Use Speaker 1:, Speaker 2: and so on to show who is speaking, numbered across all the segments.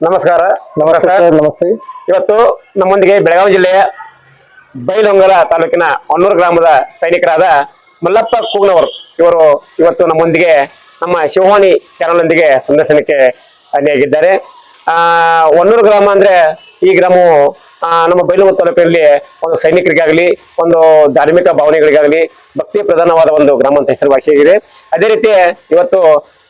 Speaker 1: ನಮಸ್ಕಾರ
Speaker 2: ನಮಸ್ತೆ ಸರ್. ನಮಸ್ತೆ.
Speaker 1: ಇವತ್ತು ನಮ್ಮೊಂದಿಗೆ ಬೆಳಗಾವಿ ಜಿಲ್ಲೆಯ ಬೈಲೊಂಗಲ ತಾಲೂಕಿನ ಹೊನ್ನೂರು ಗ್ರಾಮದ ಸೈನಿಕರಾದ ಮಲ್ಲಪ್ಪ ಕೂಗ್ನವರು. ಇವರು ಇವತ್ತು ನಮ್ಮೊಂದಿಗೆ ನಮ್ಮ ಶಿವವಾಣಿ ಚಾನಲ್ ಒಂದಿಗೆ ಸಂದರ್ಶನಕ್ಕೆ ಅಲ್ಲಿಯಾಗಿದ್ದಾರೆ ಆ ಹೊನ್ನೂರು ಗ್ರಾಮ ಅಂದ್ರೆ ಈ ಗ್ರಾಮವು ನಮ್ಮ ಬೈಲೂರು ತಾಲೂಕಿನಲ್ಲಿ ಒಂದು ಸೈನಿಕರಿಗಾಗಲಿ ಒಂದು ಧಾರ್ಮಿಕ ಭಾವನೆಗಳಿಗಾಗಲಿ ಭಕ್ತಿ ಪ್ರಧಾನವಾದ ಒಂದು ಗ್ರಾಮ ಅಂತ ಹೆಸರುವಾಸಿಯಾಗಿದೆ. ಅದೇ ರೀತಿ ಇವತ್ತು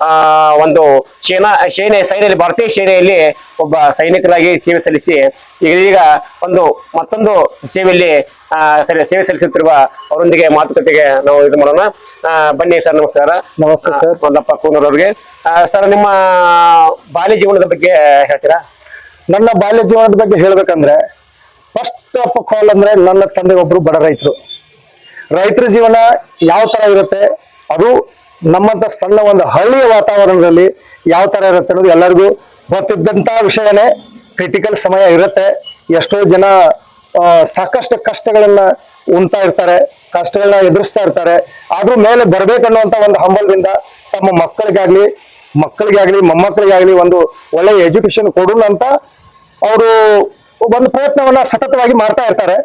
Speaker 1: ಆ ಒಂದು ಸೇನಾ ಸೇನೆ ಸೈನ್ಯದಲ್ಲಿ ಭಾರತೀಯ ಸೇನೆಯಲ್ಲಿ ಒಬ್ಬ ಸೈನಿಕರಾಗಿ ಸೇವೆ ಸಲ್ಲಿಸಿ ಈಗ ಒಂದು ಮತ್ತೊಂದು ಸೇವೆಯಲ್ಲಿ ಆ, ಸರಿ- ಸೇವೆ ಸಲ್ಲಿಸುತ್ತಿರುವ ಅವರೊಂದಿಗೆ ಮಾತುಕತೆಗೆ ನಾವು ಇದು ಮಾಡೋಣ. ಬನ್ನಿ ಸರ್ ನಮಸ್ಕಾರ.
Speaker 2: ನಮಸ್ತೆ ಸರ್.
Speaker 1: ಒಂದಪ್ಪ ಕೂನೂರವ್ರಿಗೆ ಸರ್ ನಿಮ್ಮ ಬಾಲ್ಯ ಜೀವನದ ಬಗ್ಗೆ ಹೇಳ್ತೀರಾ?
Speaker 2: ನನ್ನ ಬಾಲ್ಯ ಜೀವನದ ಬಗ್ಗೆ ಹೇಳ್ಬೇಕಂದ್ರೆ ಫಸ್ಟ್ ಆಫ್ ಆಲ್ ಅಂದ್ರೆ ನನ್ನ ತಂದೆ ಒಬ್ರು ಬಡ ರೈತರು. ರೈತರ ಜೀವನ ಯಾವ ತರ ಇರುತ್ತೆ ಅದು ನಮ್ಮಂತ ಸಣ್ಣ ಒಂದು ಹಳ್ಳಿಯ ವಾತಾವರಣದಲ್ಲಿ ಯಾವ ತರ ಇರುತ್ತೆ ಅನ್ನೋದು ಎಲ್ಲರಿಗೂ ಗೊತ್ತಿದ್ದಂತ ವಿಷಯನೇ ಕ್ರಿಟಿಕಲ್ ಸಮಯ ಇರುತ್ತೆ. ಎಷ್ಟೋ ಜನ ಸಾಕಷ್ಟು ಕಷ್ಟಗಳನ್ನ ಉಣ್ತಾ ಇರ್ತಾರೆ, ಕಷ್ಟಗಳನ್ನ ಎದುರಿಸ್ತಾ ಇರ್ತಾರೆ. ಆದ್ರೂ ಮೇಲೆ ಬರ್ಬೇಕನ್ನುವಂತ ಒಂದು ಹಂಬಲದಿಂದ ತಮ್ಮ ಮಕ್ಕಳಿಗಾಗ್ಲಿ ಮಕ್ಕಳಿಗಾಗ್ಲಿ, ಮೊಮ್ಮಕ್ಕಳಿಗಾಗ್ಲಿ ಒಂದು ಒಳ್ಳೆ ಎಜುಕೇಶನ್ ಕೊಡೋಣ ಅಂತ ಅವರು ಒಂದು ಪ್ರಯತ್ನವನ್ನ ಸತತವಾಗಿ ಮಾಡ್ತಾ ಇರ್ತಾರೆ.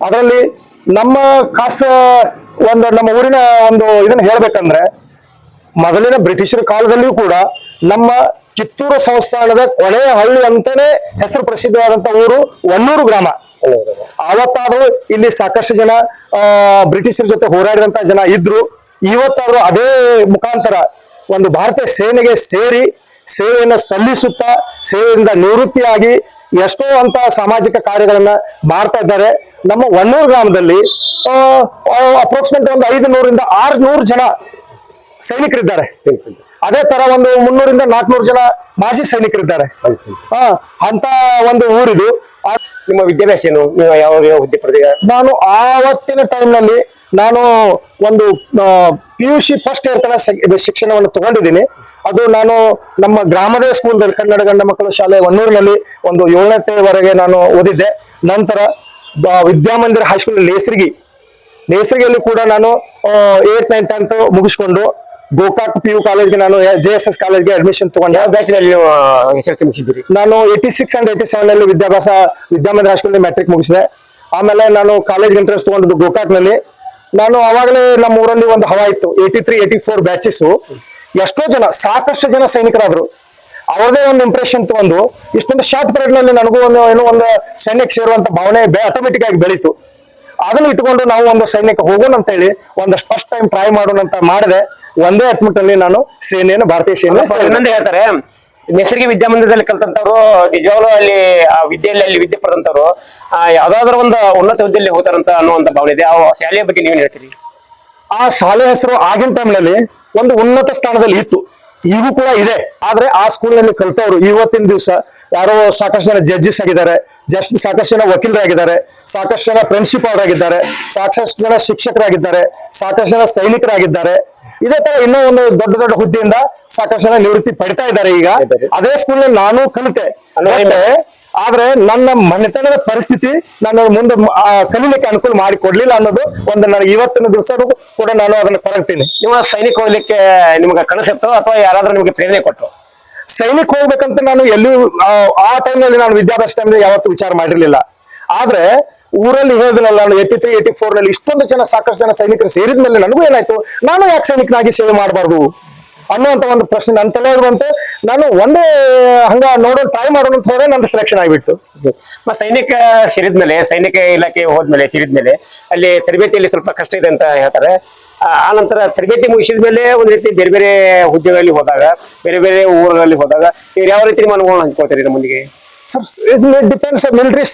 Speaker 2: ಅದರಲ್ಲಿ ನಮ್ಮ ಖಾಸ ಒಂದು ನಮ್ಮ ಊರಿನ ಒಂದು ಇದನ್ನ ಹೇಳ್ಬೇಕಂದ್ರೆ ಮೊದಲಿನ ಬ್ರಿಟಿಷರ ಕಾಲದಲ್ಲಿಯೂ ಕೂಡ ನಮ್ಮ ಕಿತ್ತೂರು ಸಂಸ್ಥಾನದ ಕೊನೆಯ ಹಳ್ಳಿ ಅಂತಾನೆ ಹೆಸರು ಪ್ರಸಿದ್ಧವಾದಂತ ಊರು ಒನ್ನೂರು ಗ್ರಾಮ. ಆವತ್ತಾದ್ರೂ ಇಲ್ಲಿ ಸಾಕಷ್ಟು ಜನ ಬ್ರಿಟಿಷರ ಜೊತೆ ಹೋರಾಡಿದಂತ ಜನ ಇದ್ರು. ಇವತ್ತಾದ್ರೂ ಅದೇ ಮುಖಾಂತರ ಒಂದು ಭಾರತೀಯ ಸೇನೆಗೆ ಸೇರಿ ಸೇವೆಯನ್ನು ಸಲ್ಲಿಸುತ್ತಾ, ಸೇವೆಯಿಂದ ನಿವೃತ್ತಿಯಾಗಿ ಎಷ್ಟೋ ಅಂತ ಸಾಮಾಜಿಕ ಕಾರ್ಯಗಳನ್ನ ಮಾಡ್ತಾ ಇದ್ದಾರೆ. ನಮ್ಮ ಒನ್ನೂರು ಗ್ರಾಮದಲ್ಲಿ ಅಪ್ರಾಕ್ಸಿಮೇಟ್ ಒಂದು ಐದು ನೂರಿಂದ ಆರು ನೂರು ಜನ ಸೈನಿಕರಿದ್ದಾರೆ. ಅದೇ ತರ ಒಂದು ಮುನ್ನೂರಿಂದ ನಾಲ್ಕನೂರು ಜನ ಮಾಜಿ ಸೈನಿಕರಿದ್ದಾರೆ. ಹಾ ಅಂತ ಒಂದು ಊರಿದು.
Speaker 1: ನಿಮ್ಮ ವಿದ್ಯಾಭ್ಯಾಸ ಏನು? ನೀವು ಯಾವ ಯಾವ ಹುದ್ದೆ ಪಡೆದ
Speaker 2: ನಾನು ಆವತ್ತಿನ ಟೈಮ್ನಲ್ಲಿ ನಲ್ಲಿ ನಾನು ಒಂದು P U C first year ತನಕ ಸ- ಇದು ಶಿಕ್ಷಣವನ್ನು ತಗೊಂಡಿದ್ದೀನಿ. ಅದು ನಾನು ನಮ್ಮ ಗ್ರಾಮದ ಸ್ಕೂಲ್ದಲ್ಲಿ ಕನ್ನಡ ಗಂಡ ಮಕ್ಕಳ ಶಾಲೆ ಒನ್ನೂರಿನಲ್ಲಿ ಒಂದು ಏಳನೇವರೆಗೆ ನಾನು ಓದಿದ್ದೆ. ನಂತರ ಬ- ವಿದ್ಯಾಮಂದಿರ ಹೈಸ್ಕೂಲ್ ನೇಸರ್ಗಿ ನೇಸರ್ಗಿಯಲ್ಲಿ ಕೂಡ ನಾನು ಏಟ್ ನೈನ್ ಟೆಂತ್ ಮುಗಿಸ್ಕೊಂಡು ಗೋಕಾಕ್ ಪಿ ಯು ಕಾಲೇಜ್ಗೆ ನಾನು ಜೆ ಎಸ್ ಎಸ್ ಕಾಲೇಜ್ಗೆ ಅಡ್ಮಿಷನ್ ತಗೊಂಡೆ.
Speaker 1: ಯಾವ ಬ್ಯಾಚ್ನಲ್ಲಿ ನೀವು ಮುಗಿಸಿದ್ದೀರಿ?
Speaker 2: ನಾನು eighty six and eighty seven ಅಲ್ಲಿ ವಿದ್ಯಾಭ್ಯಾಸ ವಿದ್ಯಾಮಂದಿರ ಹೈಸ್ಕೂಲ್ ಮ್ಯಾಟ್ರಿಕ್ ಮುಗಿಸಿದೆ. ಆಮೇಲೆ ನಾನು ಕಾಲೇಜ್ ಇಂಟ್ರೆಸ್ಟ್ ತಗೊಂಡಿದ್ದು ಗೋಕಾಕ್ನಲ್ಲಿ ನಾನು ಅವಾಗಲೇ ನಮ್ಮ ಊರಲ್ಲಿ ಒಂದು ಹವಾ ಇತ್ತು eighty three eighty four batches ಎಷ್ಟೋ ಜನ ಸಾಕಷ್ಟು ಜನ ಸೈನಿಕರಾದ್ರು. ಅವ್ರದೇ ಒಂದು ಇಂಪ್ರೆಷನ್ ತಗೊಂಡು ಇಷ್ಟೊಂದು ಶಾರ್ಟ್ ಪೀರಿಯಡ್ನಲ್ಲಿ ನನಗೂ ಒಂದು ಏನೋ ಒಂದು ಸೈನ್ಯಕ್ಕೆ ಸೇರುವಂತ ಭಾವನೆ ಆಟೋಮೆಟಿಕ್ ಆಗಿ ಬೆಳೀತು. ಅದನ್ನ ಇಟ್ಕೊಂಡು ನಾವು ಒಂದು ಸೈನ್ಯಕ್ಕೆ ಹೋಗೋಣ ಅಂತ ಹೇಳಿ ಒಂದಷ್ಟು ಫಸ್ಟ್ ಟೈಮ್ ಟ್ರೈ ಮಾಡೋಣ ಅಂತ ಮಾಡಿದೆ. ಒಂದೇ ಅಟ್ಮಿಟ್ ಅಲ್ಲಿ ನಾನು ಸೇನೆಯನ್ನು ಭಾರತೀಯ ಸೇನೆ
Speaker 1: ಇನ್ನೊಂದು ಹೇಳ್ತಾರೆ. ನೈಸರ್ಗಿಕ ವಿದ್ಯಾಮಂದಿರದಲ್ಲಿ ಕಲ್ತಂತವ್ರು ನಿಜವಾಗ್ಲೂ ಅಲ್ಲಿ ಆ ವಿದ್ಯೆಯಲ್ಲಿ ಅಲ್ಲಿ ವಿದ್ಯೆ ಪಡೆದಂತವ್ರು ಆ ಯಾವ್ದಾದ್ರು ಒಂದು ಉನ್ನತ ಹುದ್ದೆಯಲ್ಲಿ ಹೋಗ್ತಾರಂತ ಅನ್ನುವಂತ ಭಾವನೆ ಇದೆ. ಆ ಶಾಲೆಯ ಬಗ್ಗೆ ನೀವೇನ್ ಹೇಳ್ತೀರಿ?
Speaker 2: ಆ ಶಾಲೆ ಹೆಸರು ಆಗಿನ ಟೈಮ್ನಲ್ಲಿ ಒಂದು ಉನ್ನತ ಸ್ಥಾನದಲ್ಲಿ ಇತ್ತು. ಈಗೂ ಕೂಡ ಇದೆ. ಆದ್ರೆ ಆ ಸ್ಕೂಲ್ನಲ್ಲಿ ಕಲ್ತವ್ರು. ಇವತ್ತಿನ ದಿವಸ ಯಾರೋ ಸಾಕಷ್ಟು ಜನ ಜಡ್ಜಸ್ ಆಗಿದ್ದಾರೆ. ಜಸ್ಟ್ ಸಾಕಷ್ಟು ಜನ ವಕೀಲರಾಗಿದ್ದಾರೆ. ಸಾಕಷ್ಟು ಜನ ಪ್ರಿನ್ಸಿಪಾಲ್ ಆಗಿದ್ದಾರೆ ಸಾಕಷ್ಟು ಜನ ಶಿಕ್ಷಕರಾಗಿದ್ದಾರೆ. ಸಾಕಷ್ಟು ಜನ ಸೈನಿಕರಾಗಿದ್ದಾರೆ. ಇದೇ ತರ ಇನ್ನೂ ಒಂದು ದೊಡ್ಡ ದೊಡ್ಡ ಹುದ್ದೆಯಿಂದ ಸಾಕಷ್ಟು ಜನ ನಿವೃತ್ತಿ ಪಡಿತಾ ಇದ್ದಾರೆ ಈಗ. ಅದೇ ಸ್ಕೂಲ್ನಲ್ಲಿ ನಾನು ಕಲಿತೆ. ಆದ್ರೆ ನನ್ನ ಮನೆತನದ ಪರಿಸ್ಥಿತಿ ನಾನು ಮುಂದೆ ಕಲೀಲಿಕ್ಕೆ ಅನುಕೂಲ ಮಾಡಿ ಕೊಡ್ಲಿಲ್ಲ ಅನ್ನೋದು ಒಂದು ನನಗೆ ಇವತ್ತಿನ ದಿವಸ ಕೂಡ ನಾನು ಅದನ್ನ ಕೊರಗ್ತೀನಿ.
Speaker 1: ನಿಮ್ಮ ಸೈನಿಕ ಹೋಗ್ಲಿಕ್ಕೆ ನಿಮ್ಗೆ ಕನಸಿತ್ತು ಅಥವಾ ಯಾರಾದ್ರೂ ನಿಮ್ಗೆ ಪ್ರೇರಣೆ ಕೊಟ್ಟರು
Speaker 2: ಸೈನಿಕ ಹೋಗ್ಬೇಕಂತ ನಾನು ಎಲ್ಲೂ ಆ, ಟೈಮ್ ಟೈಮ್ನಲ್ಲಿ ನಾನು ವಿದ್ಯಾಭ್ಯಾಸ ಟೈಮ್ನಲ್ಲಿ ಯಾವತ್ತೂ ವಿಚಾರ ಮಾಡಿರ್ಲಿಲ್ಲ. ಆದ್ರೆ ಊರಲ್ಲಿ ಹೇಳಿದ್ನಲ್ಲ ನಾನು ಏಟಿ ತ್ರೀ ಏಟಿ ಫೋರ್ನಲ್ಲಿ ಇಷ್ಟೊಂದು ಜನ, ಸಾಕಷ್ಟು ಜನ ಸೈನಿಕರು ಸೇರಿದ ಮೇಲೆ ನನಗೂ ಏನಾಯ್ತು? ನಾನು ಯಾಕೆ ಸೈನಿಕನಾಗಿ ಸೇವೆ ಮಾಡಬಾರ್ದು? ಅನ್ನುವಂತ ಒಂದು ಪ್ರಶ್ನೆ ನನ್ನ ತಲೆ ಇರುವಂತೆ ನಾನು ಒಂದೇ ಹಂಗ ನೋಡೋ ಟ್ರೈ ಮಾಡೋಣ ಅಂತ ಹೇಳಿದ್ರೆ ನಂದು ಸೆಲೆಕ್ಷನ್ ಆಗಿಬಿಟ್ಟು
Speaker 1: ಮತ್ತೆ ಸೈನಿಕ ಸೇರಿದ್ಮೇಲೆ, ಸೈನಿಕ ಇಲಾಖೆ ಹೋದ್ಮೇಲೆ, ಸೇರಿದ್ಮೇಲೆ, ಅಲ್ಲಿ ತರಬೇತಿಯಲ್ಲಿ ಸ್ವಲ್ಪ ಕಷ್ಟ ಇದೆ ಅಂತ ಹೇಳ್ತಾರೆ. ಆ ನಂತರ ತರಬೇತಿ ಮುಗಿಸಿದ ಮೇಲೆ ಒಂದ್ ರೀತಿ ಬೇರೆ ಬೇರೆ ಹುದ್ದೆಗಳಲ್ಲಿ ಹೋದಾಗ, ಬೇರೆ ಬೇರೆ ಊರುಗಳಲ್ಲಿ ಹೋದಾಗ, ಇವ್ರು ಯಾವ ರೀತಿ ಅನುಭವ ಹಂಚ್ಕೊಳ್ತೀರಿ ನಮ್ಮೊಂದಿಗೆ
Speaker 2: ಡಿಪೆಂಡ್ಸ್ ಮಿಲಿಟರಿ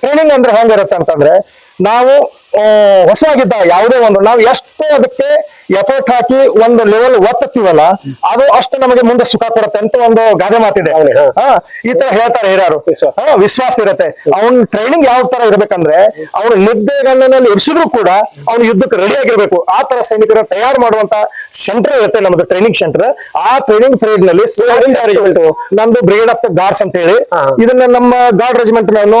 Speaker 2: ಟ್ರೈನಿಂಗ್ ಅಂದ್ರೆ ಹೆಂಗಿರುತ್ತೆ ಅಂತಂದ್ರೆ ನಾವು ಹೊಸ ಹೊಸವಾಗಿದ್ದ ಯಾವುದೇ ಒಂದು ನಾವು ಎಷ್ಟು ಅದಕ್ಕೆ ಎಫರ್ಟ್ ಹಾಕಿ ಒಂದು ಲೆವೆಲ್ ಒತ್ತುತ್ತೀವಲ್ಲ ಅದು ಅಷ್ಟು ನಮಗೆ ಮುಂದೆ ಸುಖ ಕೊಡುತ್ತೆ ಅಂತ ಒಂದು ಗಾದೆ ಮಾತಿದೆ. ಈ ತರ ಹೇಳ್ತಾರೆ ಹಿರಿಯರು.
Speaker 1: ವಿಶ್ವಾಸ.
Speaker 2: ಇರುತ್ತೆ. ಅವನ್ ಟ್ರೈನಿಂಗ್ ಯಾವ ತರ ಇರ್ಬೇಕಂದ್ರೆ ಅವ್ನು ನಿದ್ದೆಗಣ್ಣನಲ್ಲಿ ಎಬ್ಸಿದ್ರು ಕೂಡ ಅವ್ನು ಯುದ್ಧಕ್ಕೆ ರೆಡಿ ಆಗಿರ್ಬೇಕು. ಆ ತರ ಸೈನಿಕರ ತಯಾರು ಮಾಡುವಂತ ಸೆಂಟರ್ ಇರುತ್ತೆ ನಮ್ದು ಟ್ರೈನಿಂಗ್ ಸೆಂಟರ್ ಆ ಟ್ರೈನಿಂಗ್ ಫ್ರೀಡ್ನಲ್ಲಿ ನಮ್ದು ಬ್ರಿಗೇಡ್ ಆಫ್ ದ ಗಾರ್ಡ್ಸ್ ಅಂತ ಹೇಳಿ. ಇದನ್ನ ನಮ್ಮ ಗಾರ್ಡ್ ರೆಜಿಮೆಂಟ್ ನಾನು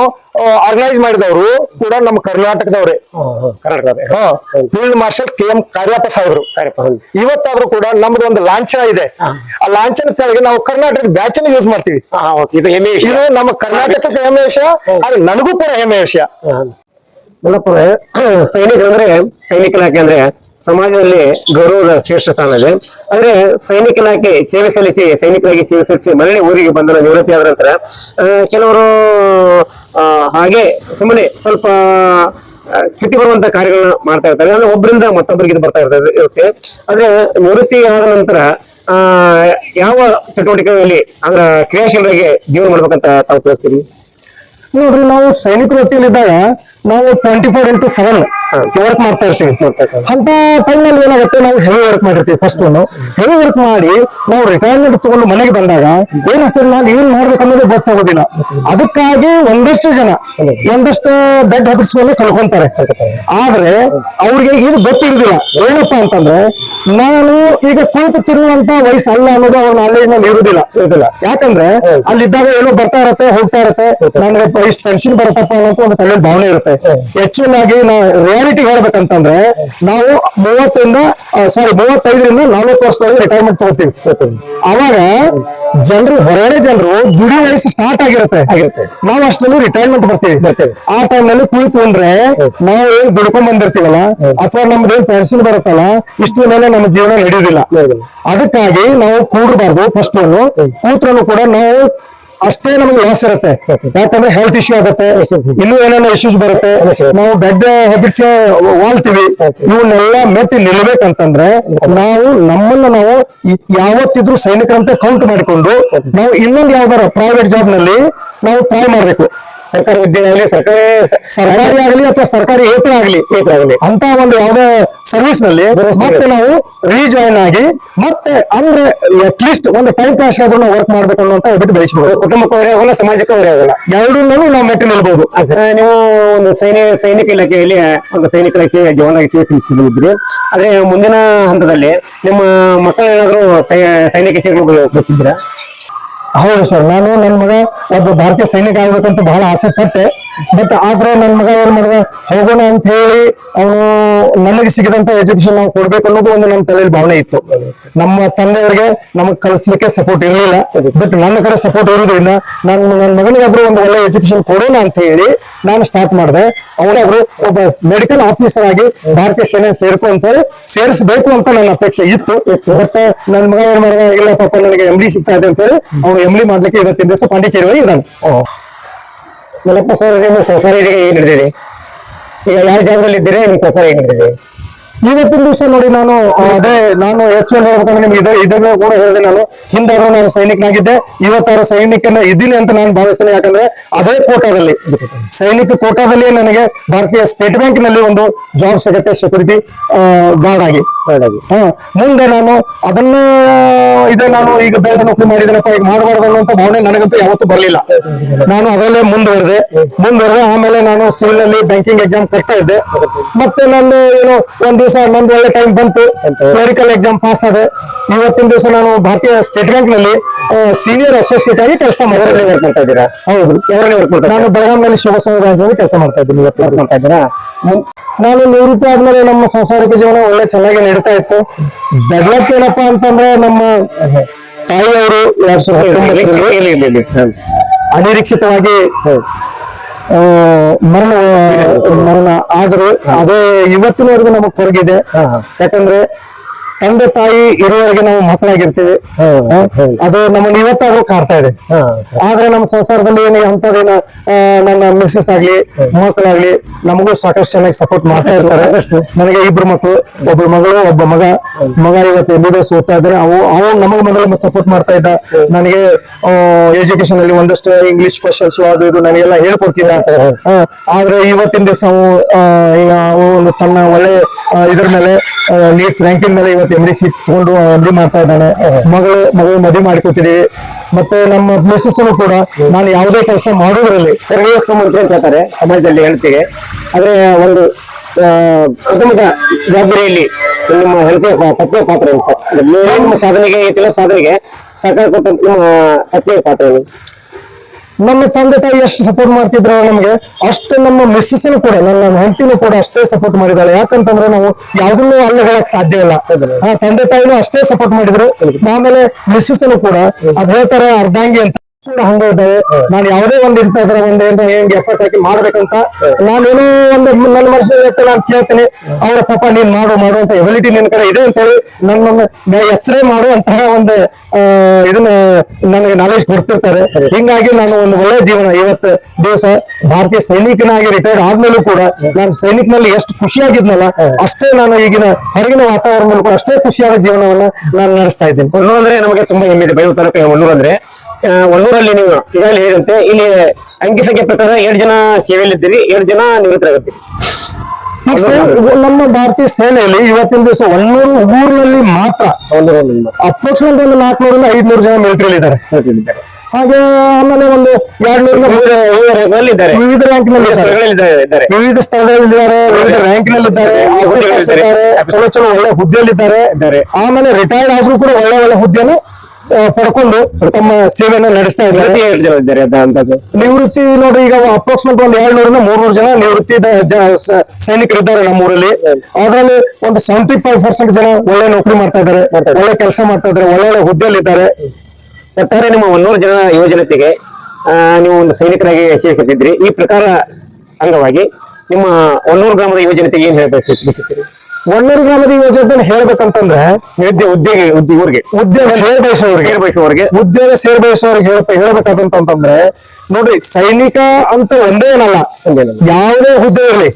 Speaker 2: ಆರ್ಗನೈಸ್ ಮಾಡಿದವರು ಕೂಡ ನಮ್ಮ ಕರ್ನಾಟಕದವ್ರೆ.
Speaker 1: ಕರ್ನಾಟಕದ
Speaker 2: field marshal K M Cariappa ಸಾಹೇಬ್ರು ಇವತ್ತಾದ್ರೂ ಕೂಡ ನಮ್ದು ಒಂದು ಲಾಂಛನ ಇದೆ. ಆ ಲಾಂಛನ ತೆಳಗೆ ನಾವು ಕರ್ನಾಟಕದ ಬ್ಯಾಚ್ ಯೂಸ್ ಮಾಡ್ತೀವಿ.
Speaker 1: ಇದು
Speaker 2: ನಮ್ಮ ಕರ್ನಾಟಕದ ಹೆಮ್ಮೆ ವಿಷಯ ಅದು ನನಗೂ ಕೂಡ ಹೆಮ್ಮೆ ವಿಷಯ.
Speaker 1: ಸೈನಿಕ ಅಂದ್ರೆ ಸೈನಿಕ ಇಲಾಖೆ ಅಂದ್ರೆ ಸಮಾಜದಲ್ಲಿ ಗೌರವದ ಶ್ರೇಷ್ಠ ಸ್ಥಾನ ಇದೆ. ಅಂದ್ರೆ ಸೈನಿಕ ಇಲಾಖೆ ಸೇವೆ ಸಲ್ಲಿಸಿ ಸೈನಿಕರಾಗಿ ಸೇವೆ ಸಲ್ಲಿಸಿ ಮರಳಿ ಊರಿಗೆ ಬಂದ ನಿವೃತ್ತಿ ಆದ ನಂತರ ಕೆಲವರು ಹಾಗೆ ಸುಮ್ಮನೆ ಸ್ವಲ್ಪ ಚುಟ್ಟಿ ಬರುವಂತ ಕಾರ್ಯಗಳನ್ನ ಮಾಡ್ತಾ ಇರ್ತಾರೆ. ಅಂದ್ರೆ ಒಬ್ಬರಿಂದ ಮತ್ತೊಬ್ಬರಿಗೆ ಇದು ಬರ್ತಾ ಇರ್ತದೆ, ಇರುತ್ತೆ. ಅಂದ್ರೆ ನಿವೃತ್ತಿ ಆದ ನಂತರ, ಆ, ಯಾವ ಚಟುವಟಿಕೆಗಳಲ್ಲಿ, ಅಂದ್ರೆ ಕ್ರಿಯಾಶೀಲರಿಗೆ ಜೀವನ ಮಾಡ್ಬೇಕಂತ ತಾವು ತಿಳಿಸ್ತೀರಿ
Speaker 2: ನೋಡ್ರಿ, ನಾವು ಸೈನಿಕ ವೃತ್ತಿಯಲ್ಲಿದ್ದಾಗ ನಾವು twenty four into seven work ಮಾಡ್ತಾ ಇರ್ತೀವಿ. ಅಂತ ಟೈಮ್ ಅಲ್ಲಿ ಏನಾಗುತ್ತೆ? ನಾವು ಹೆವಿ ವರ್ಕ್ ಮಾಡಿರ್ತೀವಿ ಫಸ್ಟ್ ಒಂದು. ಹೆವಿ ವರ್ಕ್ ಮಾಡಿ, ನಾವು ರಿಟೈರ್ಮೆಂಟ್ ತಗೊಂಡು ಮನೆಗೆ ಬಂದಾಗ ಏನಾಗ್ತದೆ? ನಾನು ಏನ್ ಮಾಡ್ಬೇಕನ್ನೋದು ಗೊತ್ತಾಗೋದಿಲ್ಲ. ಅದಕ್ಕಾಗಿ ಒಂದಷ್ಟು ಜನ, ಒಂದಷ್ಟು ಬೆಡ್ ಹ್ಯಾಬಿಟ್ಸ್ ಮೇಲೆ ಕಳ್ಕೊಂತಾರೆ. ಆದ್ರೆ ಅವ್ರಿಗೆ ಇದು ಗೊತ್ತಿರುದಿಲ್ಲ. ಏನಪ್ಪಾ ಅಂತಂದ್ರೆ, ನಾನು ಈಗ ಕುಳಿತು ತಿನ್ನುವಂತ ವಯಸ್ಸು ಅಲ್ಲ ಅನ್ನೋದು ಅವ್ರ ನಾಲೆಜ್ನಲ್ಲಿ ಇರುದಿಲ್ಲ. ಇರುದಿಲ್ಲ ಯಾಕಂದ್ರೆ ಅಲ್ಲಿದ್ದಾಗ ಏನೋ ಬರ್ತಾ ಇರತ್ತೆ, ಹೋಗ್ತಾ ಇರತ್ತೆ. ನನಗೆ ಇಷ್ಟು ಪೆನ್ಷನ್ ಬರುತ್ತಪ್ಪ ಅನ್ನೋ ಒಂದು ತಲೆ ಭಾವನೆ ಇರುತ್ತೆ. ಹೆಚ್ಚಿನಾಗಿ ನಾವು ರಿಯಾಲಿಟಿ ಹೇಳ್ಬೇಕಂತಂದ್ರೆ ನಾವು ಮೂವತ್ತರಿಂದ ಸಾರಿ ಮೂವತ್ತೈದರಿಂದ ನಲ್ವತ್ತು ವರ್ಷದೊಳಗೆ ರಿಟೈರ್ಮೆಂಟ್ ತಗೋತೀವಿ. ಅವಾಗ ಜನರು ಹೊರಗಡೆ ಜನರು ದುಡಿ ವಯಸ್ಸು ಸ್ಟಾರ್ಟ್ ಆಗಿರುತ್ತೆ. ನಾವು ಅಷ್ಟರಲ್ಲಿ ರಿಟೈರ್ಮೆಂಟ್ ಬರ್ತೀವಿ.
Speaker 1: ಬರ್ತೇವೆ.
Speaker 2: ಆ ಟೈಮ್ನಲ್ಲಿ ಕುಳಿತು ಅಂದ್ರೆ ನಾವು ಏನ್ ದುಡ್ಕೊಂಡ್ ಬಂದಿರ್ತೀವಲ್ಲ ಅಥವಾ ನಮ್ದು ಏನ್ ಪೆನ್ಷನ್ ಬರುತ್ತಲ್ಲ ಇಷ್ಟು ಮೇಲೆ ನಮ್ಮ ಜೀವನ ನಡೆಯುವುದಿಲ್ಲ ಅದಕ್ಕಾಗಿ ನಾವು ಕೂಡಬಾರ್ದು ಫಸ್ಟ್ ಕೂತ್ರನು ಕೂಡ ನಾವು ಅಷ್ಟೇ ನಮಗೆ ಲಾಸ್ ಇರುತ್ತೆ. ಯಾಕಂದ್ರೆ ಹೆಲ್ತ್ ಇಶ್ಯೂ ಆಗುತ್ತೆ, ಇನ್ನೂ ಏನೇನೋ ಇಶ್ಯೂಸ್ ಬರುತ್ತೆ. ನಾವು ಬೆಡ್ ಹ್ಯಾಬಿಟ್ಸ್ ವಾಳ್ತೀವಿ ಇವನ್ನೆಲ್ಲ ಮೆಟ್ಟಿ ನಿಲ್ಬೇಕಂತಂದ್ರೆ ನಾವು ನಮ್ಮನ್ನ ನಾವು ಯಾವತ್ತಿದ್ರು ಸೈನಿಕರಂತೆ ಕೌಂಟ್ ಮಾಡಿಕೊಂಡು ನಾವು ಇನ್ನೊಂದು ಯಾವ್ದಾರ ಪ್ರೈವೇಟ್ ಜಾಬ್ನಲ್ಲಿ ನಾವು ಟ್ರೈ ಮಾಡ್ಬೇಕು.
Speaker 1: ಸರ್ಕಾರಿ ಉದ್ಯೋಗ ಆಗಲಿ ಸರ್ಕಾರಿ
Speaker 2: ಸರ್ಕಾರಿ ಆಗಲಿ ಅಥವಾ ಸರ್ಕಾರಿ ಏತರ ಆಗಲಿ
Speaker 1: ಆಗಲಿ
Speaker 2: ಅಂತ ಒಂದು ಯಾವ್ದೋ ಸರ್ವಿಸ್ನಲ್ಲಿ ಮತ್ತೆ ನಾವು ರೀಜಾಯಿನ್ ಆಗಿ ಮತ್ತೆ ಅಂದ್ರೆ ಅಟ್ಲೀಸ್ಟ್ ಒಂದು ಟೈಮ್ ಪಾಸ್ ಆದ್ರೂ ವರ್ಕ್ ಮಾಡ್ಬೇಕು ಅನ್ನೋಂತ ಹೇಳ್ಬಿಟ್ಟು ಬೆಳೆಸಬಹುದು
Speaker 1: ಕುಟುಂಬಕ್ಕೂ ಹೊರೆ ಸಮಾಜಕ್ಕೆ ಹೊರೆ ಆಗೋಲ್ಲ
Speaker 2: ಎರಡನ್ನೂ ನಾವು ಮೆಟ್ಟಿ ನಿಲ್ಬಹುದು
Speaker 1: ನೀವು ಒಂದು ಸೈನಿಕ ಸೈನಿಕ ಇಲಾಖೆಯಲ್ಲಿ ಒಂದು ಸೈನಿಕ ಇಲಾಖೆ ಜೀವನ ಸಲ್ಲಿಸಿದ್ರಿ ಆದ್ರೆ ಮುಂದಿನ ಹಂತದಲ್ಲಿ ನಿಮ್ಮ ಮಕ್ಕಳು ಏನಾದ್ರು ಸೈನಿಕ ಸೇವೆಗಳು ಬಯಸಿದ್ದೀರಾ
Speaker 2: ಹೌದು ಸರ್, ನಾನು ನನ್ನ ಮಗ ಒಬ್ಬ ಭಾರತೀಯ ಸೈನಿಕ ಆಗ್ಬೇಕಂತ ಬಹಳ ಆಸೆ ಪಟ್ಟೆ. ಬಟ್ ಆದ್ರೆ ನನ್ನ ಮಗ ಏನ್ ಮಾಡಿದ? ಹೋಗೋಣ ಅಂತ ಹೇಳಿ ಅವನು ನನಗೆ ಸಿಗದಂತ ಎಜುಕೇಶನ್ ನಾವು ಕೊಡ್ಬೇಕು ಅನ್ನೋದು ಒಂದು ನನ್ನ ತಲೆಯಲ್ಲಿ ಭಾವನೆ ಇತ್ತು. ನಮ್ಮ ತಂದೆಯವರಿಗೆ ನಮಗ್ ಕಲಿಸ್ಲಿಕ್ಕೆ ಸಪೋರ್ಟ್ ಇರಲಿಲ್ಲ. ಬಟ್ ನನ್ನ ಕಡೆ ಸಪೋರ್ಟ್ ಇರೋದ್ರಿಂದ ನಾನು ನನ್ನ ಮಗನಿಗಾದ್ರೂ ಒಂದು ಒಳ್ಳೆ ಎಜುಕೇಶನ್ ಕೊಡೋಣ ಅಂತ ಹೇಳಿ ನಾನು ಸ್ಟಾರ್ಟ್ ಮಾಡಿದೆ. ಅವನಾದ್ರು ಒಬ್ಬ ಮೆಡಿಕಲ್ ಆಫೀಸರ್ ಆಗಿ ಭಾರತೀಯ ಸೇನೆ ಸೇರ್ಕೊ ಅಂತ ಹೇಳಿ ಸೇರಿಸಬೇಕು ಅಂತ ನನ್ನ ಅಪೇಕ್ಷೆ ಇತ್ತು. ಬಟ್ ನನ್ನ ಮಗ ಏನ್ ಮಾಡಿದ? ಇಲ್ಲ ಪಾಪ, ನನಗೆ ಎಂ ಡಿ ಸಿಗ್ತಾ ಇದೆ ಅಂತ ಹೇಳಿ ಅವನು ಡಿ ಮಾಡ್ಲಿಕ್ಕೆ ಇವತ್ತಿನ ದಿವಸ ಪಾಂಡಿಚೇರಿ ಹೋಗಿ ಇದ್ದಾನೆ.
Speaker 1: ಮಲಪ್ಪ ಸರ್ ನಿಮ್ಮ ಸಂಸಾರ ಏನ್ ಹೇಗೆ ನಡೆದಿದೆ? ಈಗ ಯಾವ ಜಾಗದಲ್ಲಿ ಇದ್ದೀರಿ ನಿಮ್ ಸೊಸೈಟಿ ಏನ್ ನಡೆದಿದೆ?
Speaker 2: ಇವತ್ತಿನ ದಿವಸ ನೋಡಿ ನಾನು ಅದೇ ನಾನು ಹೆಚ್ಚು ಹೇಳ್ಬೇಕಂದ್ರೆ ನಿಮ್ಗೆ ಇದು ಇದನ್ನು ಕೂಡ ಹೇಳಿದೆ ನಾನು. ಹಿಂದಾದ್ರೂ ನಾನು ಸೈನಿಕನಾಗಿದ್ದೆ. ಇವತ್ತಾರು ಸೈನಿಕನ ಇದ್ದೀನಿ ಅಂತ ನಾನು ಭಾವಿಸ್ತೇನೆ. ಯಾಕಂದ್ರೆ ಅದೇ ಕೋಟಾದಲ್ಲಿ. ಸೈನಿಕ ಕೋಟಾದಲ್ಲಿ ನನಗೆ ಭಾರತೀಯ ಸ್ಟೇಟ್ ಬ್ಯಾಂಕ್ನಲ್ಲಿ ಒಂದು ಜಾಬ್ ಸಿಗುತ್ತೆ ಸೆಕ್ಯೂರಿಟಿ ಗಾರ್ಡ್ ಆಗಿ. ಹಾ ಮುಂದೆ ನಾನು ಅದನ್ನ ಇದೆ ನಾನು ಈಗ ಬೇರೆ ನೌಕರಿ ಮಾಡಿದ್ರಪ್ಪ ಈಗ ಮಾಡಬಾರ್ದು ಅನ್ನುವಂತ ಭಾವನೆ ನನಗಂತೂ ಯಾವತ್ತೂ ಬರಲಿಲ್ಲ. ನಾನು ಅದರಲ್ಲೇ ಮುಂದುವರೆದೆ. ಮುಂದುವರೆದೆ, ಆಮೇಲೆ ನಾನು ಸಿವಿಲ್ ಅಲ್ಲಿ ಬ್ಯಾಂಕಿಂಗ್ ಎಕ್ಸಾಮ್ ಕಟ್ತಾ ಇದ್ದೆ. ಮತ್ತೆ ನಾನು ಏನು, ಒಂದ್ ದಿವಸ, ನಂದು ಒಳ್ಳೆ ಟೈಮ್ ಬಂತು. ಕ್ಲರಿಕಲ್ ಎಕ್ಸಾಮ್ ಪಾಸ್ ಆದೆ. ಇವತ್ತಿನ ದಿವಸ ನಾನು ಭಾರತೀಯ ಸ್ಟೇಟ್ ಬ್ಯಾಂಕ್ನಲ್ಲಿ ಸೀನಿಯರ್ ಅಸೋಸಿಯೇಟ್ ಆಗಿ ಕೆಲಸ ಮಾಡ್ತಾರೆ
Speaker 1: ವರ್ಕ್
Speaker 2: ಮಾಡ್ತಾ
Speaker 1: ಇದ್ದೀರಾ?
Speaker 2: ಹೌದು.
Speaker 1: ವರ್ಕ್
Speaker 2: ನಾನು ಕೆಲಸ ಮಾಡ್ತಾ ಇದ್ದೀನಿ ನಾನು ನಿವೃತ್ತಿ ಆದ್ಮೇಲೆ ನಮ್ಮ ಸಂಸಾರಿಕ ಜೀವನ ಒಳ್ಳೆ ಚೆನ್ನಾಗಿ ನಡೀತಾ ಇತ್ತು. ಡೆವಲಪ್ ಏನಪ್ಪಾ ಅಂತಂದ್ರೆ ನಮ್ಮ ತಾಯಿಯವರು ಎರಡ್ ಸಾವಿರದ ಅನಿರೀಕ್ಷಿತವಾಗಿ ಮರಣ ಮರಣ ಆದ್ರು ಅದೇ ಇವತ್ತಿನವರೆಗೂ ನಮಗ್ ಕೊರಗಿದೆ. ಯಾಕಂದ್ರೆ ತಂದೆ ತಾಯಿ ಇರುವವರೆಗೆ ನಾವು ಮಕ್ಕಳಾಗಿರ್ತೀವಿ. ಅದು ನಮ್ಮನ್ನ ಇವತ್ತಾದ್ರೂ ಕಾಡ್ತಾ ಇದೆ. ಆದ್ರೆ ನಮ್ಮ ಸಂಸಾರದಲ್ಲಿ ಏನು ಅಂತದೇನ ನನ್ನ ಮಿಸ್ಸಸ್ ಆಗ್ಲಿ ಮಕ್ಕಳಾಗ್ಲಿ ನಮಗೂ ಸಾಕಷ್ಟು ಚೆನ್ನಾಗಿ ಸಪೋರ್ಟ್ ಮಾಡ್ತಾ ಇರ್ತಾರೆ. ನನಗೆ ಇಬ್ರು ಮಕ್ಕಳು ಒಬ್ಬ ಮಗಳು ಒಬ್ಬ ಮಗ. ಮಗ ಇವತ್ತು ಎಂ ಬಿ ಬಿ ಎಸ್ ಓದ್ತಾ ಇದ್ದಾರೆ ಅವು ಅವು ನಮಗೆ ಮೊದಲು ಸಪೋರ್ಟ್ ಮಾಡ್ತಾ ಇದ್ದ. ನನಗೆ ಎಜುಕೇಶನ್ ಅಲ್ಲಿ ಒಂದಷ್ಟು ಇಂಗ್ಲಿಷ್ ಕ್ವಶನ್ಸ್ ಅದು ಇದು ನನಗೆಲ್ಲ ಹೇಳ್ಕೊಡ್ತಿದ್ದ ಅಂತ. ಆದ್ರೆ ಇವತ್ತಿನ ದಿವಸ ಅವು ಈಗ ಅವು ಒಂದು ತನ್ನ ಒಳ್ಳೆ ಇದ್ರ ಮೇಲೆ ನೀಟ್ಸ್ ರ್ಯಾಂಕಿಂಗ್ ಮೇಲೆ ಇವತ್ತು ಎಂ ಡಿ ಸೀಟ್ ತಗೊಂಡು ಮಾಡ್ತಾ ಇದ್ದಾನೆ. ಮಗಳು ಮಗಳು ಮದುವೆ ಮಾಡಿಕೊಟ್ಟಿದೀವಿ ಮತ್ತೆ ನಮ್ಮ ಮಿಸ್ಸಸ್ ಕೂಡ ನಾನು ಯಾವುದೇ ಕೆಲಸ ಮಾಡೋದ್ರಲ್ಲಿ
Speaker 1: ಸರ್ವೇಶ್ವರ ಮಂತ್ರಿ ಅಂತ ಹೇಳ್ತಾರೆ, ಸಮಾಜದಲ್ಲಿ ಹೇಳ್ತೀವಿ. ಆದ್ರೆ ಒಂದು ಕುಟುಂಬದ ಜವಾಬ್ದಾರಿಯಲ್ಲಿ ನಿಮ್ಮ ಪಾ- ಪತ್ನಿಯ ಪಾತ್ರ ಸಾಧನೆಗೆ ಸಾಧನೆಗೆ ಸರ್ಕಾರ ಕೊಟ್ಟ ನಿಮ್ಮ ಪತ್ನಿಯ ಪಾತ್ರ
Speaker 2: ನಮ್ಮ ತಂದೆ ತಾಯಿ ಎಷ್ಟು ಸಪೋರ್ಟ್ ಮಾಡ್ತಿದ್ರು ನಮಗೆ ಅಷ್ಟು ನಮ್ಮ ಮಿಸ್ಸಸ್ ಕೂಡ ನನ್ನ ಹೆಂಡತಿನೂ ಕೂಡ ಅಷ್ಟೇ ಸಪೋರ್ಟ್ ಮಾಡಿದಾಳೆ ಯಾಕಂತಂದ್ರೆ ನಾವು ಯಾವ್ದನ್ನು ಅಲ್ಲ ಹೇಳಕ್ ಸಾಧ್ಯ ಇಲ್ಲ. ತಂದೆ ತಾಯಿನೂ ಅಷ್ಟೇ ಸಪೋರ್ಟ್ ಮಾಡಿದ್ರು. ಆಮೇಲೆ ಮಿಸ್ಸಸ್ ಕೂಡ ಅದೇ ತರ ಅರ್ಧಾಂಗಿ ಅಂತ. ಕೂಡ ಹಂಗ ನಾನು ಯಾವುದೇ ಒಂದು ಇಂತ ಇದ್ರ ಒಂದ್ ಏನ್ರ ಹೆಂಗ್ ಎಫರ್ಟ್ ಹಾಕಿ ಮಾಡ್ಬೇಕಂತ ನಾನೇನು ಒಂದು ನನ್ನ ಇರುತ್ತಲ್ಲ ನಾನು ಕೇಳ್ತೇನೆ ಅವರ ಪಾಪ ನೀನ್ ಮಾಡು ಮಾಡು ಅಂತ ಎಬಿಲಿಟಿ ನಿನ್ ಕಡೆ ಇದೆ ಅಂತ ಹೇಳಿ ನನ್ನ ಎಚ್ಚರ ಮಾಡುವಂತಹ ಒಂದು ಇದನ್ನ ನನಗೆ ನಾಲೆಜ್ ಕೊಡ್ತಿರ್ತಾರೆ. ಹಿಂಗಾಗಿ ನಾನು ಒಂದು ಒಳ್ಳೆ ಜೀವನ ಇವತ್ತು ದಿವಸ ಭಾರತೀಯ ಸೈನಿಕನಾಗಿ ರಿಟೈರ್ಡ್ ಆದ್ಮೇಲೂ ಕೂಡ ನಾನು ಸೈನಿಕನಲ್ಲಿ ಎಷ್ಟು ಖುಷಿಯಾಗಿದ್ನಲ್ಲ, ಅಷ್ಟೇ ನಾನು ಈಗಿನ ಹೊರಗಿನ ವಾತಾವರಣದಲ್ಲಿ ಕೂಡ ಅಷ್ಟೇ ಖುಷಿಯಾದ ಜೀವನವನ್ನ ನಾನು ನಡೆಸ್ತಾ ಇದ್ದೀನಿ.
Speaker 1: ಅಂದ್ರೆ ನಮಗೆ ತುಂಬಾ ಹೆಮ್ಮೆ ಇದೆ ಒಂದು ಅಂದ್ರೆ ಹೊನ್ನೂರಲ್ಲಿ ನೀವು ಈಗಾಗಲೇ ಹೇಳಿದಂತೆ ಇಲ್ಲಿ ಅಂಕಿ ಸಂಖ್ಯೆ ಪ್ರಕಾರ ಎರಡು ಜನ ಸೇವೆಯಲ್ಲಿದ್ದೀರಿ ಎರಡು ಜನ ನಿವೃತ್ತರಾಗುತ್ತೀರಿ.
Speaker 2: ನಮ್ಮ ಭಾರತೀಯ ಸೇನೆಯಲ್ಲಿ ಇವತ್ತಿನ ದಿವಸ ಒಂದೂರು ಊರಿನಲ್ಲಿ ಮಾತ್ರ ಅಪ್ರಾಕ್ಸಿಮೇಟ್ ಒಂದು ನಾಲ್ಕುನೂರಿಂದ ಐದ್ನೂರು ಜನ ಮಿಲಿಟರಿ ಇದ್ದಾರೆ. ಹಾಗೆ ಆಮೇಲೆ ಒಂದು ವಿವಿಧ
Speaker 1: ರ್ಯಾಂಕ್ನಲ್ಲಿ
Speaker 2: ವಿವಿಧ ಸ್ಥಳಗಳಲ್ಲಿದ್ದಾರೆ. ವಿವಿಧ ರ್ಯಾಂಕ್ ಚಲೋ ಚಲೋ ಒಳ್ಳೆ ಹುದ್ದೆಯಲ್ಲಿ ಇದ್ದಾರೆ.
Speaker 1: ಇದ್ದಾರೆ.
Speaker 2: ಆಮೇಲೆ ರಿಟೈರ್ಡ್ ಆದ್ರೂ ಕೂಡ ಒಳ್ಳೆ ಒಳ್ಳೆ ಹುದ್ದೆಯನ್ನು ಆ, ಪಡ್ಕೊಂಡು ತಮ್ಮ ಸೇವೆಯನ್ನ ನಡೆಸ್ತಾ ಇದ್ದಾರೆ.
Speaker 1: ಅಂತದ್ದು?
Speaker 2: ನಿವೃತ್ತಿ ನೋಡ್ರಿ ಈಗ ಅಪ್ರಾಕ್ಸಿಮೇಟ್ ಒಂದ್ ಎರಡ್ ನೂರಿಂದ ಮೂರ್ನೂರು ಜನ ನಿವೃತ್ತಿ ಸೈನಿಕರು ಇದ್ದಾರೆ ನಮ್ಮೂರಲ್ಲಿ. ಅದ್ರಲ್ಲಿ ಒಂದು ಸೆವೆಂಟಿ ಫೈವ್ ಪರ್ಸೆಂಟ್ ಜನ ಒಳ್ಳೆ ನೌಕರಿ ಮಾಡ್ತಾ ಇದ್ದಾರೆ ಒಳ್ಳೆ ಕೆಲಸ ಮಾಡ್ತಾ ಇದ್ದಾರೆ ಒಳ್ಳೆ ಒಳ್ಳೆ ಹುದ್ದೆಯಲ್ಲಿ ಇದ್ದಾರೆ.
Speaker 1: ಒಟ್ಟಾರೆ ನಿಮ್ಮ ಒಂದೂರು ಜನ ಯುವಜನತೆಗೆ ನೀವು ಒಂದು ಸೈನಿಕರಾಗಿ ಸೇರಿಸಿದ್ರಿ ಈ ಪ್ರಕಾರ ಅಂಗವಾಗಿ ನಿಮ್ಮ ಒನ್ನೂರು ಗ್ರಾಮದ ಯುವಜನತೆಗೆ ಏನ್ ಹೇಳಬೇಕು?
Speaker 2: ಒಳ್ಳೂರು ಗ್ರಾಮದ ಯೋಜನೆ ಹೇಳ್ಬೇಕಂತಂದ್ರೆ
Speaker 1: ಉದ್ಯೋಗ ಇವ್ರಿಗೆ
Speaker 2: ಉದ್ಯೋಗ ಸೇರ್ ಬಯಸೋರಿಗೆ ಉದ್ಯೋಗ ಸೇರ್ ಬಯಸೋರಿಗೆ ಹೇಳ್ ಹೇಳ್ಬೇಕಾದಂತಂದ್ರೆ ನೋಡ್ರಿ ಸೈನಿಕ ಅಂತ ಒಂದೇ ಏನಲ್ಲ. ಯಾವುದೇ ಹುದ್ದೆ ಇರಲಿ.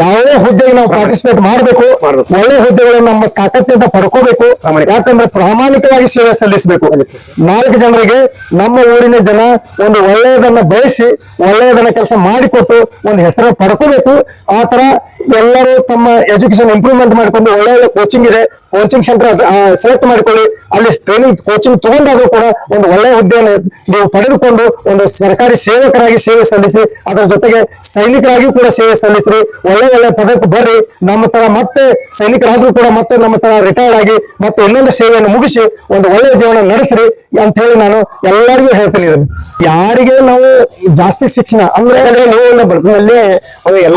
Speaker 2: ಯಾವುದೇ ಹುದ್ದೆಗೆ ನಾವು ಪಾರ್ಟಿಸಿಪೇಟ್ ಮಾಡಬೇಕು. ಒಳ್ಳೆ ಹುದ್ದೆಗಳನ್ನು ನಮ್ಮ ತಾಕತ್ತಿಂದ ಪಡ್ಕೋಬೇಕು. ಯಾಕಂದ್ರೆ ಪ್ರಾಮಾಣಿಕವಾಗಿ ಸೇವೆ ಸಲ್ಲಿಸಬೇಕು. ನಾಲ್ಕು ಜನರಿಗೆ ನಮ್ಮ ಊರಿನ ಜನ ಒಂದು ಒಳ್ಳೆಯದನ್ನ ಬಯಸಿ ಒಳ್ಳೆಯದನ್ನ ಕೆಲಸ ಮಾಡಿಕೊಟ್ಟು ಒಂದು ಹೆಸರು ಪಡ್ಕೋಬೇಕು. ಆ ತರ ಎಲ್ಲರೂ ತಮ್ಮ ಎಜುಕೇಶನ್ ಇಂಪ್ರೂವ್ಮೆಂಟ್ ಮಾಡ್ಕೊಂಡು ಒಳ್ಳೆ ಒಳ್ಳೆ ಕೋಚಿಂಗ್ ಇದೆ. ಕೋಚಿಂಗ್ ಸೆಂಟರ್ ಸೆಲೆಕ್ಟ್ ಮಾಡಿಕೊಳ್ಳಿ. ಅಲ್ಲಿ ಟ್ರೈನಿಂಗ್ ಕೋಚಿಂಗ್ ತಗೊಂಡಾದ್ರೂ ಕೂಡ ಒಂದು ಒಳ್ಳೆಯ ಹುದ್ದೆಯನ್ನು ನೀವು ಪಡೆದುಕೊಂಡು ಒಂದು ಸರ್ಕಾರಿ ಸೇವಕರಾಗಿ ಸೇವೆ ಸಲ್ಲಿಸಿ ಅದರ ಜೊತೆಗೆ ಸೈನಿಕರಾಗಿ ಕೂಡ ಸೇವೆ ಸಲ್ಲಿಸ್ರಿ. ಒಳ್ಳೆ ಒಳ್ಳೆ ಪದಕ್ಕೆ ಬರ್ರಿ. ನಮ್ಮ ತರ ಮತ್ತೆ ಸೈನಿಕರಾದ್ರೂ ಕೂಡ ಮತ್ತೆ ನಮ್ಮ ತರ ರಿಟೈರ್ಡ್ ಆಗಿ ಮತ್ತೆ ಇನ್ನೊಂದು ಸೇವೆಯನ್ನು ಮುಗಿಸಿ ಒಂದು ಒಳ್ಳೆಯ ಜೀವನ ನಡೆಸ್ರಿ ಅಂತ ಹೇಳಿ ನಾನು ಎಲ್ಲರಿಗೂ ಹೇಳ್ತೀನಿ ಇದನ್ನು. ಯಾರಿಗೆ ನಾವು ಜಾಸ್ತಿ ಶಿಕ್ಷಣ ಅಂದ್ರೆ
Speaker 1: ನೀವು ಒಂದು ಎಲ್ಲ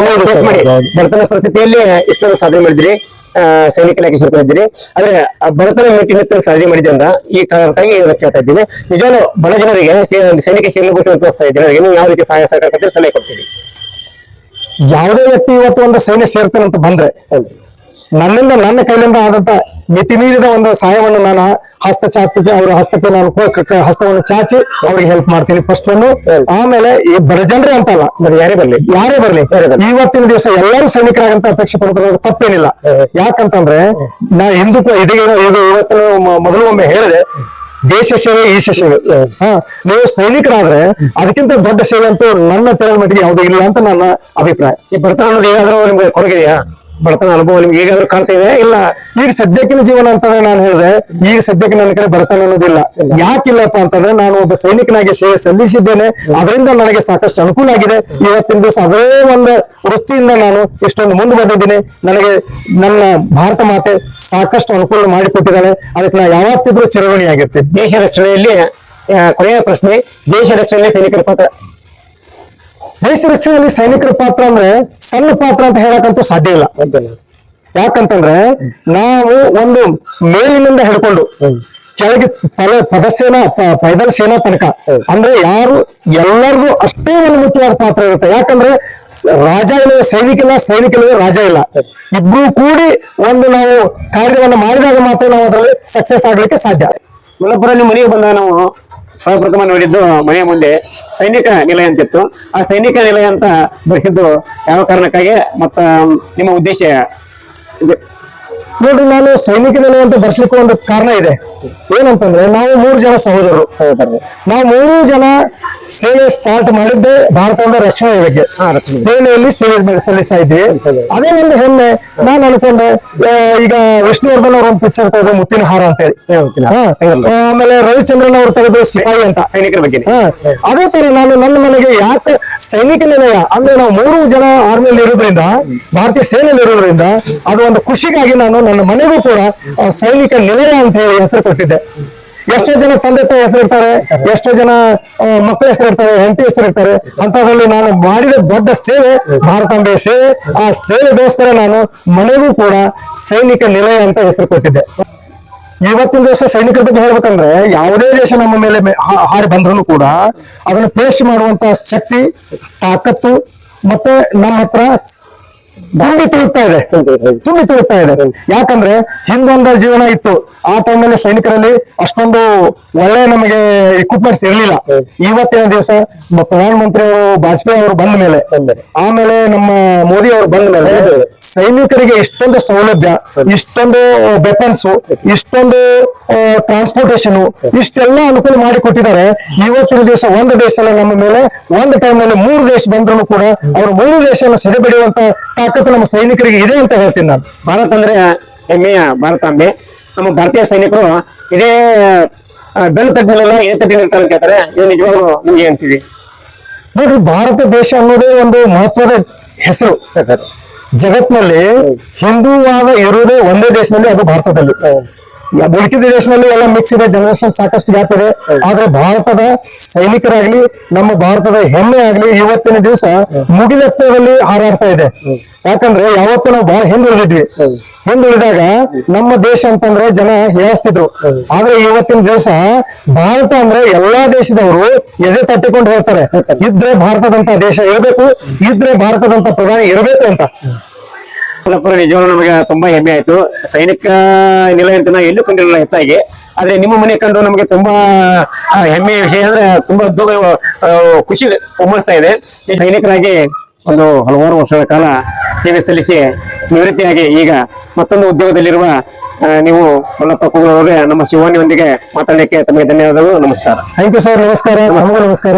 Speaker 1: ಬಡತನ ಪರಿಸ್ಥಿತಿಯಲ್ಲಿ ಇಷ್ಟೊಂದು ಸಾಧನೆ ಮಾಡಿದ್ರಿ. ಆ, ಸೇರ್ಕೊಂಡು ಇದ್ದೀರಿ ಆದ್ರೆ ಆ ಬಡತನ ಮೆಟ್ಟಿನ ಸಾಧನೆ ಮಾಡಿದ್ರಿಂದ ಈ ಕಾರಣಕ್ಕಾಗಿ ಕೇಳ್ತಾ ಇದ್ದೀನಿ. ನಿಜವಾಗ್ಲೂ ಬಡ ಜನರಿಗೆ ಸೈನಿಕ ಸೇರಿಗೊಳಿಸುವಂತ ಜನರಿಗೆ ನೀವು ಯಾವ ರೀತಿ ಸಹಾಯ ಸಹಕಾರ ಸಲಹೆ ಕೊಡ್ತೀರಿ?
Speaker 2: ಯಾವುದೇ ವ್ಯಕ್ತಿ ಇವತ್ತು ಒಂದು ಸೈನ್ಯ ಸೇರ್ತೇನೆ ಅಂತ ಬಂದ್ರೆ ನನ್ನಿಂದ ನನ್ನ ಕೈಲಿಂದ ಆದಂತ ಮಿತಿ ಮೀರಿದ ಒಂದು ಸಹಾಯವನ್ನು ನಾನು ಹಸ್ತ ಚಾಚಿ ಅವರ ಹಸ್ತಕ್ಕೆ ನಾನು ಹಸ್ತವನ್ನು ಚಾಚಿ ಅವ್ರಿಗೆ ಹೆಲ್ಪ್ ಮಾಡ್ತೀನಿ. ಫಸ್ಟ್ ಒಂದು ಆಮೇಲೆ ಈ ಬಡ ಜನರೇ ಅಂತಲ್ಲ
Speaker 1: ಬರೀ ಯಾರೇ ಬರ್ಲಿ
Speaker 2: ಯಾರೇ ಬರ್ಲಿ. ಇವತ್ತಿನ ದಿವಸ ಎಲ್ಲರೂ ಸೈನಿಕರಾಗಂತ ಅಪೇಕ್ಷೆ ಪಡೋದ್ರಲ್ಲಿ ತಪ್ಪೇನಿಲ್ಲ. ಯಾಕಂತಂದ್ರೆ ನಾ ಹಿಂದೂ ಇದೀಗ ಇದು ಇವತ್ತು ಮ- ಮೊದಲು ಒಮ್ಮೆ ಹೇಳಿದೆ. ದೇಶ ಸೇವೆ ಈಶ ಸೇವೆ. ಹಾ. ನೀವು ಸೈನಿಕರಾದ್ರೆ ಅದಕ್ಕಿಂತ ದೊಡ್ಡ ಸೇವೆ ಅಂತೂ ನನ್ನ ತೆರಳ ಮಟ್ಟಿಗೆ ಯಾವುದೂ ಇಲ್ಲ ಅಂತ ನನ್ನ ಅಭಿಪ್ರಾಯ.
Speaker 1: ಈ ಬರ್ತಾ ಅನ್ನೋದು ಏನಾದ್ರೂ ನಿಮ್ಗೆ ಕೊರಗಿದೆಯಾ ಬಡತನ ಅನುಭವ ನಿಮ್ಗೆ ಹೇಗಾದ್ರೂ ಕಾಣ್ತಾ ಇದೆ ಇಲ್ಲ,
Speaker 2: ಈಗ ಸದ್ಯಕ್ಕಿನ ಜೀವನ ಅಂತಂದ್ರೆ ನಾನು ಹೇಳಿದೆ, ಈಗ ಸದ್ಯಕ್ಕೆ ನನ್ನ ಕಡೆ ಬರ್ತಾನೆ ಅನ್ನೋದಿಲ್ಲ. ಯಾಕಿಲ್ಲಪ್ಪ ಅಂತಂದ್ರೆ ನಾನು ಒಬ್ಬ ಸೈನಿಕನಾಗಿ ಸೇವೆ ಸಲ್ಲಿಸಿದ್ದೇನೆ, ಅದರಿಂದ ನನಗೆ ಸಾಕಷ್ಟು ಅನುಕೂಲ ಆಗಿದೆ. ಇವತ್ತಿನ ದಿವಸ ಅದೇ ಒಂದು ವೃತ್ತಿಯಿಂದ ನಾನು ಇಷ್ಟೊಂದು ಮುಂದೆ ಬಂದಿದ್ದೀನಿ. ನನಗೆ ನನ್ನ ಭಾರತ ಮಾತೆ ಸಾಕಷ್ಟು ಅನುಕೂಲ ಮಾಡಿಕೊಟ್ಟಿದ್ದಾಳೆ. ಅದಕ್ಕೆ ನಾ ಯಾವತ್ತಿದ್ರೂ ಚಿರಋಣಿಯಾಗಿರ್ತೀನಿ
Speaker 1: ದೇಶ ರಕ್ಷಣೆಯಲ್ಲಿ ಕೊನೆಯ ಪ್ರಶ್ನೆ, ದೇಶ ರಕ್ಷಣೆಯಲ್ಲಿ ಸೈನಿಕರ ಪಾತ್ರ
Speaker 2: ದೇಶ ರಕ್ಷಣೆಯಲ್ಲಿ ಸೈನಿಕರ ಪಾತ್ರ ಅಂದ್ರೆ ಸಣ್ಣ ಪಾತ್ರ ಅಂತ ಹೇಳಕ್ಕಂತೂ ಸಾಧ್ಯ ಇಲ್ಲ. ಯಾಕಂತಂದ್ರೆ ನಾವು ಒಂದು ಮೇಲಿನಿಂದ ಹಿಡ್ಕೊಂಡು ಕೆಳಗೆ ಪದ ಪದಸೇನಾ ಪೈದಲ್ ಸೇನಾ ತನಕ ಅಂದ್ರೆ ಯಾರು ಎಲ್ಲರದು ಅಷ್ಟೇ ಒಂದು ಮುಖ್ಯವಾದ ಪಾತ್ರ ಇರುತ್ತೆ. ಯಾಕಂದ್ರೆ ರಾಜ ಇಲ್ಲವೇ ಸೈನಿಕ ಸೈನಿಕ ಇಲ್ಲ ರಾಜ ಇಲ್ಲ. ಇಬ್ರು ಕೂಡಿ ಒಂದು ನಾವು ಕಾರ್ಯವನ್ನು ಮಾಡಿದಾಗ ಮಾತ್ರ ನಾವು ಅದರಲ್ಲಿ ಸಕ್ಸಸ್ ಆಗ್ಲಿಕ್ಕೆ ಸಾಧ್ಯ.
Speaker 1: ಮನೆಗೆ ಬಂದಾಗ ನಾವು ಪ್ರಥಮ ನೋಡಿದ್ದು ಮನೆಯ ಮುಂದೆ ಸೈನಿಕ ನಿಲಯ ಅಂತಿತ್ತು. ಆ ಸೈನಿಕ ನಿಲಯ ಅಂತ ಬರೆಸಿದ್ದು ಯಾವ ಕಾರಣಕ್ಕಾಗಿ? ಮತ್ತ, ನಿಮ್ಮ ಉದ್ದೇಶ?
Speaker 2: ನೋಡ್ರಿ ನಾನು ಸೈನಿಕ ನೆಲೆ ಅಂತ ಬರ್ಸ್ಲಿಕ್ಕೆ ಒಂದು ಕಾರಣ ಇದೆ. ಏನಂತಂದ್ರೆ ನಾವು ಮೂರು ಜನ ಸಹೋದರರು. ನಾವು ಮೂರು ಜನ ಸೇವೆ ಸ್ಟಾರ್ಟ್ ಮಾಡಿದ್ದೆ ಭಾರತದ ರಕ್ಷಣೆ ಬಗ್ಗೆ. ಸೇನೆಯಲ್ಲಿ ಸೇವೆ ಸಲ್ಲಿಸ್ತಾ ಇದ್ವಿ. ಅದೇ ಒಂದು ಹೆಮ್ಮೆ. ನಾನು ಅನ್ಕೊಂಡೆ ಈಗ ವಿಷ್ಣುವರ್ಧನ್ ಅವ್ರ ಒಂದು ಪಿಕ್ಚರ್ ತೆಗೆದು ಮುತ್ತಿನ ಹಾರ ಅಂತ ಹೇಳಿ. ಆಮೇಲೆ ರವಿಚಂದ್ರನ್ ಅವ್ರು ತೆಗೆದು ಸಿಪಾಯಿ ಅಂತ.
Speaker 1: ಸೈನಿಕರ ಬಗ್ಗೆ.
Speaker 2: ಅದೇ ತರ ನಾನು ನನ್ನ ಮನೆಗೆ ಯಾಕೆ ಸೈನಿಕ ನಿಲಯ ಅಂದ್ರೆ ನಾವು ಮೂರು ಜನ ಆರ್ಮಿಯಲ್ಲಿ ಇರೋದ್ರಿಂದ ಭಾರತೀಯ ಸೇನೆಯಲ್ಲಿ ಇರೋದ್ರಿಂದ ಅದು ಒಂದು ಖುಷಿಗಾಗಿ ನಾನು ನನ್ನ ಮನೆಗೂ ಕೂಡ ಸೈನಿಕ ನಿಲಯ ಅಂತ ಹೇಳಿ ಹೆಸರು ಕೊಟ್ಟಿದ್ದೆ. ಎಷ್ಟೋ ಜನ ತಂದೆ ತಾಯಿ ಹೆಸರಿರ್ತಾರೆ ಎಷ್ಟೋ ಜನ ಮಕ್ಕಳ ಮಕ್ಕಳ ಹೆಸರಿರ್ತಾರೆ ಹೆಂಡತಿ ಹೆಸರಿರ್ತಾರೆ ಅಂತದ್ರಲ್ಲಿ ನಾನು ಮಾಡಿದ ದೊಡ್ಡ ಸೇವೆ, ಭಾರತಾಂಬೆ ಸೇವೆ. ಆ ಸೇವೆಗೋಸ್ಕರ ನಾನು ಮನೆಗೂ ಕೂಡ ಸೈನಿಕ ನಿಲಯ ಅಂತ ಹೆಸರು ಕೊಟ್ಟಿದ್ದೆ. ಇವತ್ತಿನ ದಿವಸ ಸೈನಿಕರ ಬಗ್ಗೆ ಹೇಳ್ಬೇಕಂದ್ರೆ, ಯಾವುದೇ ದೇಶ ನಮ್ಮ ಮೇಲೆ ಹಾರಿ ಬಂದ್ರು ಕೂಡ ಅದನ್ನು ಪೇಶ್ ಮಾಡುವಂತ ಶಕ್ತಿ, ತಾಕತ್ತು, ಮತ್ತೆ ನಮ್ಮ ಹತ್ರ ತುಂಬಿ ತುಳುಕ್ತಾ ಇದೆ. ತುಂಬಿ ತುಳುಕ್ತಾ ಇದೆ. ಯಾಕಂದ್ರೆ ಹಿಂದೊಂದ ಜೀವನ ಇತ್ತು. ಆ ಟೈಮಲ್ಲಿ ಸೈನಿಕರಲ್ಲಿ ಅಷ್ಟೊಂದು ಒಳ್ಳೆ ನಮಗೆ ಇಕ್ವಿಪ್ಮೆಂಟ್ಸ್ ಇರಲಿಲ್ಲ. ಇವತ್ತಿನ ದಿವಸ ಪ್ರಧಾನಮಂತ್ರಿ ಅವರು ವಾಜಪೇಯಿ ಅವರು ಬಂದ ಮೇಲೆ. ಆಮೇಲೆ ನಮ್ಮ ಮೋದಿ ಅವರು ಬಂದ ಮೇಲೆ. ಸೈನಿಕರಿಗೆ ಎಷ್ಟೊಂದು ಸೌಲಭ್ಯ ಇಷ್ಟೊಂದು ವೆಪನ್ಸ್ ಇಷ್ಟೊಂದು ಟ್ರಾನ್ಸ್ಪೋರ್ಟೇಶನ್ ಇಷ್ಟೆಲ್ಲ ಅನುಕೂಲ ಮಾಡಿ ಕೊಟ್ಟಿದ್ದಾರೆ ಇವತ್ತಿನ ದಿವಸ ಒಂದು ದೇಶ ನಮ್ಮ ಮೇಲೆ ಒಂದು ಟೈಮ್ನಲ್ಲಿ ಮೂರು ದೇಶ ಬಂದ್ರು ಕೂಡ ಅವರು ಮೂರು ದೇಶವನ್ನು ಸೆದೆಬಡಿಯುವಂತ ತಾಕತ್ತು ನಮ್ಮ ಸೈನಿಕರಿಗೆ ಇದೆ ಅಂತ ಹೇಳ್ತೀನಿ ನಾನು.
Speaker 1: ಭಾರತ ಅಂದ್ರೆ ಹೆಮ್ಮೆಯ ಭಾರತಾಂಬೆ. ನಮ್ಮ ಭಾರತೀಯ ಸೈನಿಕರು ಇದೇ ಬೆಲ್ ಬೆನ್ನು ತಟ್ಟಿನಲ್ಲ ಏನ್ ತಟ್ಟಿ ನಿಲ್ತಾರೆ ಅಂತ ಹೇಳ್ತಾರೆ ಇದು ನಿಜವಾಗ್ಲೂ ನಿಮ್ಗೆ ಅಂತೀವಿ
Speaker 2: ನೋಡ್ರಿ ಭಾರತ ದೇಶ ಅನ್ನೋದೇ ಒಂದು ಮಹತ್ವದ ಹೆಸರು. ಜಗತ್ನಲ್ಲಿ ಹಿಂದೂವಾದ ಇರುವುದೇ ಒಂದೇ ದೇಶದಲ್ಲಿ ಅದು ಭಾರತದಲ್ಲಿ. ಉಳಿದ ದೇಶದಲ್ಲಿ ಎಲ್ಲ ಮಿಕ್ಸ್ ಇದೆ ಜನರೇಷನ್ ಸಾಕಷ್ಟು ಗ್ಯಾಪ್ ಇದೆ. ಆದ್ರೆ ಭಾರತದ ಸೈನಿಕರಾಗ್ಲಿ ನಮ್ಮ ಭಾರತದ ಹೆಮ್ಮೆ ಆಗ್ಲಿ ಇವತ್ತಿನ ದಿವಸ ಮುಗಿಲೆತ್ತದಲ್ಲಿ ಹಾರಾಡ್ತಾ ಇದೆ. ಯಾಕಂದ್ರೆ ಯಾವತ್ತೂ ನಾವು ಬಹಳ ಹಿಂದುಳಿದಿದ್ವಿ. ಹಿಂದುಳಿದಾಗ ನಮ್ಮ ದೇಶ ಅಂತಂದ್ರೆ ಜನ ಹೇಳಸ್ತಿದ್ರು. ಆದ್ರೆ ಇವತ್ತಿನ ದಿವಸ ಭಾರತ ಅಂದ್ರೆ ಎಲ್ಲಾ ದೇಶದವರು ಎದೆ ತಟ್ಟಿಕೊಂಡು ಹೇಳ್ತಾರೆ. ಇದ್ರೆ ಭಾರತದಂತ ದೇಶ ಇರಬೇಕು, ಇದ್ರೆ ಭಾರತದಂತ ಪ್ರಧಾನಿ ಇರಬೇಕು ಅಂತ.
Speaker 1: ನಿಜವಾಗ್ಲೂ ನಮಗೆ ತುಂಬಾ ಹೆಮ್ಮೆ ಆಯ್ತು. ಸೈನಿಕ ನಿಲಯ ಅಂತ ಎಲ್ಲೂ ಕಂಡಿರಲಿಲ್ಲ ಹೆಚ್ಚಾಗಿ. ಆದ್ರೆ ನಿಮ್ಮ ಮನೆ ಕಂಡು ನಮಗೆ ತುಂಬಾ ಹೆಮ್ಮೆ ವಿಷಯ ಅಂದ್ರೆ ತುಂಬಾ ಖುಷಿ ಉಮ್ಮಸ್ತಾ ಇದೆ. ಸೈನಿಕರಾಗಿ ಒಂದು ಹಲವಾರು ವರ್ಷಗಳ ಕಾಲ ಸೇವೆ ಸಲ್ಲಿಸಿ ನಿವೃತ್ತಿಯಾಗಿ ಈಗ ಮತ್ತೊಂದು ಉದ್ಯೋಗದಲ್ಲಿರುವ ನೀವು ಕುಗ್ರವರೇ ನಮ್ಮ ಶಿವಾನಿಯೊಂದಿಗೆ ಮಾತಾಡಲಿಕ್ಕೆ ತಮಗೆ ಧನ್ಯವಾದಗಳು. ನಮಸ್ಕಾರ.
Speaker 2: ಥ್ಯಾಂಕ್ ಯು ಸರ್ ನಮಸ್ಕಾರ. ನಮಗೂ ನಮಸ್ಕಾರ.